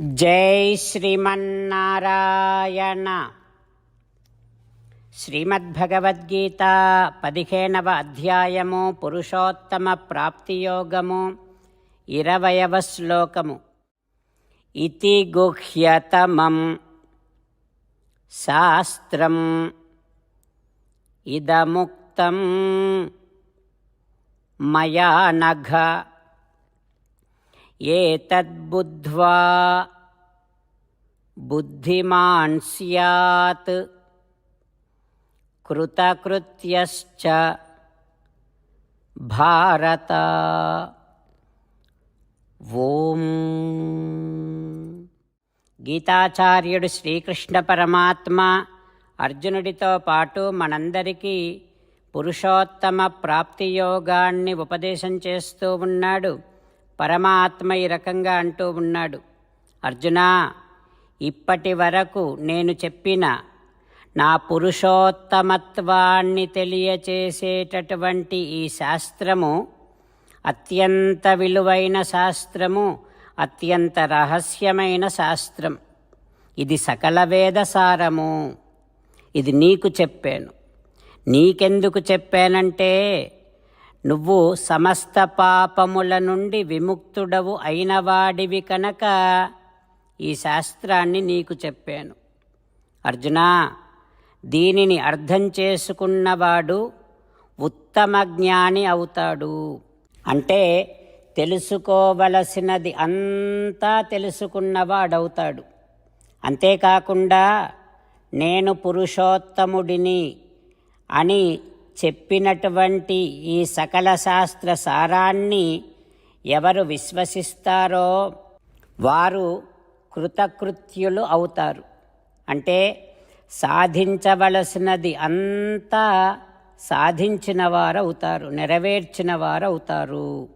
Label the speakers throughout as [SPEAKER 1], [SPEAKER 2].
[SPEAKER 1] జై శ్రీమన్నారాయణ. శ్రీమద్భగవద్గీత పదిహేనవ అధ్యాయము పురుషోత్తమ ప్రాప్తియోగము ఇరవయవ శ్లోకము. ఇతి గుహ్యతమం శాస్త్రం ఇదముక్తం మయా నఘ ఏతద్బుద్ధ్వా బుద్ధిమాన్ స్యాత్ కృతకృత్యశ్చ భారత. ఓం. గీతాచార్యుడు శ్రీకృష్ణ పరమాత్మ అర్జునుడితో పాటు మనందరికీ పురుషోత్తమ ప్రాప్తి యోగాన్ని ఉపదేశం చేస్తూ ఉన్నాడు. పరమాత్మ ఈ రకంగా అంటూ ఉన్నాడు. అర్జునా ఇప్పటి వరకు నేను చెప్పిన నా పురుషోత్తమత్వాన్ని తెలియచేసేటటువంటి ఈ శాస్త్రము అత్యంత విలువైన శాస్త్రము అత్యంత రహస్యమైన శాస్త్రం. ఇది సకల వేదసారము ఇది నీకు చెప్పాను. నీకెందుకు చెప్పానంటే నువ్వు సమస్త పాపముల నుండి విముక్తుడవు అయినవాడివి కనుక ఈ శాస్త్రాన్ని నీకు చెప్పాను. అర్జునా దీనిని అర్థం చేసుకున్నవాడు ఉత్తమ జ్ఞాని అవుతాడు. అంటే తెలుసుకోవలసినది అంతా తెలుసుకున్నవాడవుతాడు. అంతేకాకుండా నేను పురుషోత్తముడిని అని చెప్పినటువంటి ఈ సకల శాస్త్ర సారాన్ని ఎవరు విశ్వసిస్తారో వారు కృతకృత్యులు అవుతారు. అంటే సాధించవలసినది అంతా సాధించిన వారవుతారు నెరవేర్చిన వారవుతారు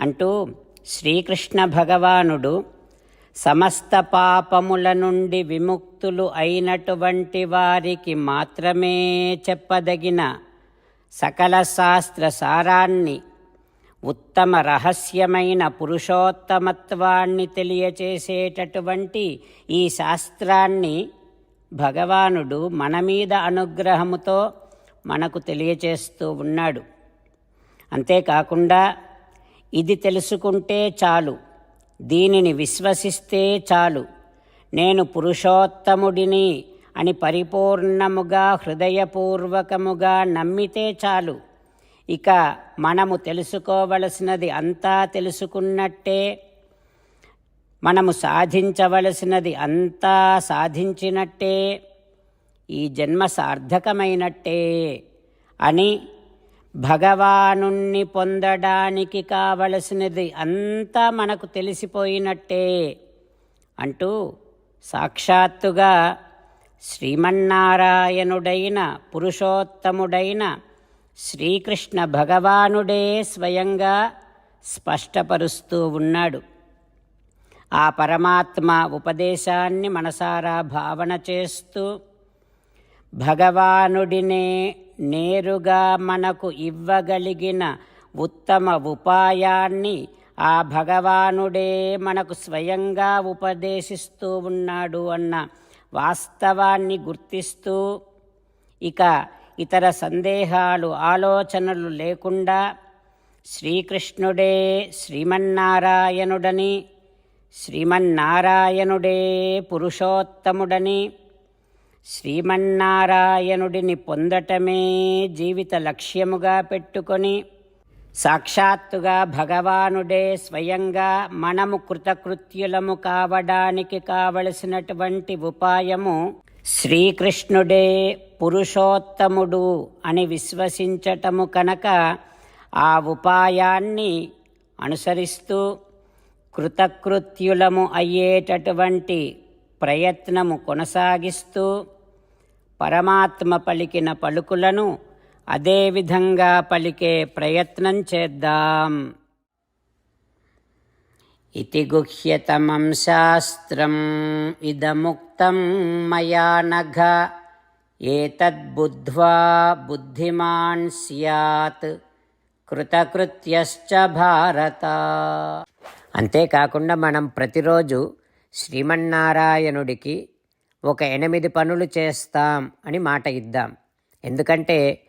[SPEAKER 1] అంటూ శ్రీకృష్ణ భగవానుడు సమస్త పాపముల నుండి విముక్తులు అయినటువంటి వారికి మాత్రమే చెప్పదగిన సకల శాస్త్ర సారాన్ని ఉత్తమ రహస్యమైన పురుషోత్తమత్వాన్ని తెలియచేసేటటువంటి ఈ శాస్త్రాన్ని భగవానుడు మన మీద అనుగ్రహముతో మనకు తెలియచేస్తూ ఉన్నాడు. అంతేకాకుండా ఇది తెలుసుకుంటే చాలు దీనిని విశ్వసిస్తే చాలు. నేను పురుషోత్తముడిని అని పరిపూర్ణముగా హృదయపూర్వకముగా నమ్మితే చాలు. ఇక మనము తెలుసుకోవలసినది అంతా తెలుసుకున్నట్టే మనము సాధించవలసినది అంతా సాధించినట్టే ఈ జన్మ సార్థకమైనట్టే అని భగవానుణ్ణి పొందడానికి కావలసినది అంతా మనకు తెలిసిపోయినట్టే అంటూ సాక్షాత్తుగా శ్రీమన్నారాయణుడైన పురుషోత్తముడైన శ్రీకృష్ణ భగవానుడే స్వయంగా స్పష్టపరుస్తూ ఉన్నాడు. ఆ పరమాత్మ ఉపదేశాన్ని మనసారా భావన చేస్తూ భగవానుడినే నేరుగా మనకు ఇవ్వగలిగిన ఉత్తమ ఉపాయాన్ని ఆ భగవానుడే మనకు స్వయంగా ఉపదేశిస్తూ ఉన్నాడు అన్న వాస్తవాన్ని గుర్తిస్తూ ఇక ఇతర సందేహాలు ఆలోచనలు లేకుండా శ్రీకృష్ణుడే శ్రీమన్నారాయణుడని శ్రీమన్నారాయణుడే పురుషోత్తముడని శ్రీమన్నారాయణుడిని పొందటమే జీవిత లక్ష్యముగా పెట్టుకొని సాక్షాత్తుగా భగవానుడే స్వయంగా మనము కృతకృత్యులము కావడానికి కావలసినటువంటి ఉపాయము శ్రీకృష్ణుడే పురుషోత్తముడు అని విశ్వసించటము కనుక ఆ ఉపాయాన్ని అనుసరిస్తూ కృతకృత్యులము అయ్యేటటువంటి ప్రయత్నము కొనసాగిస్తూ పరమాత్మ పలికిన పలుకులను అదేవిధంగా పలికే ప్రయత్నం చేద్దాం. ఇతి గుహ్యతమం శాస్త్రం ఇదముక్తం మయా నఘ. ఏతద్బుద్ధ్వా బుద్ధిమాన్ స్యాత్. కృతకృత్యశ్చ భారత. అంతేకాకుండా మనం ప్రతిరోజు శ్రీమన్నారాయణుడికి ఒక ఎనిమిది పనులు చేస్తాం అని మాట ఇద్దాం. ఎందుకంటే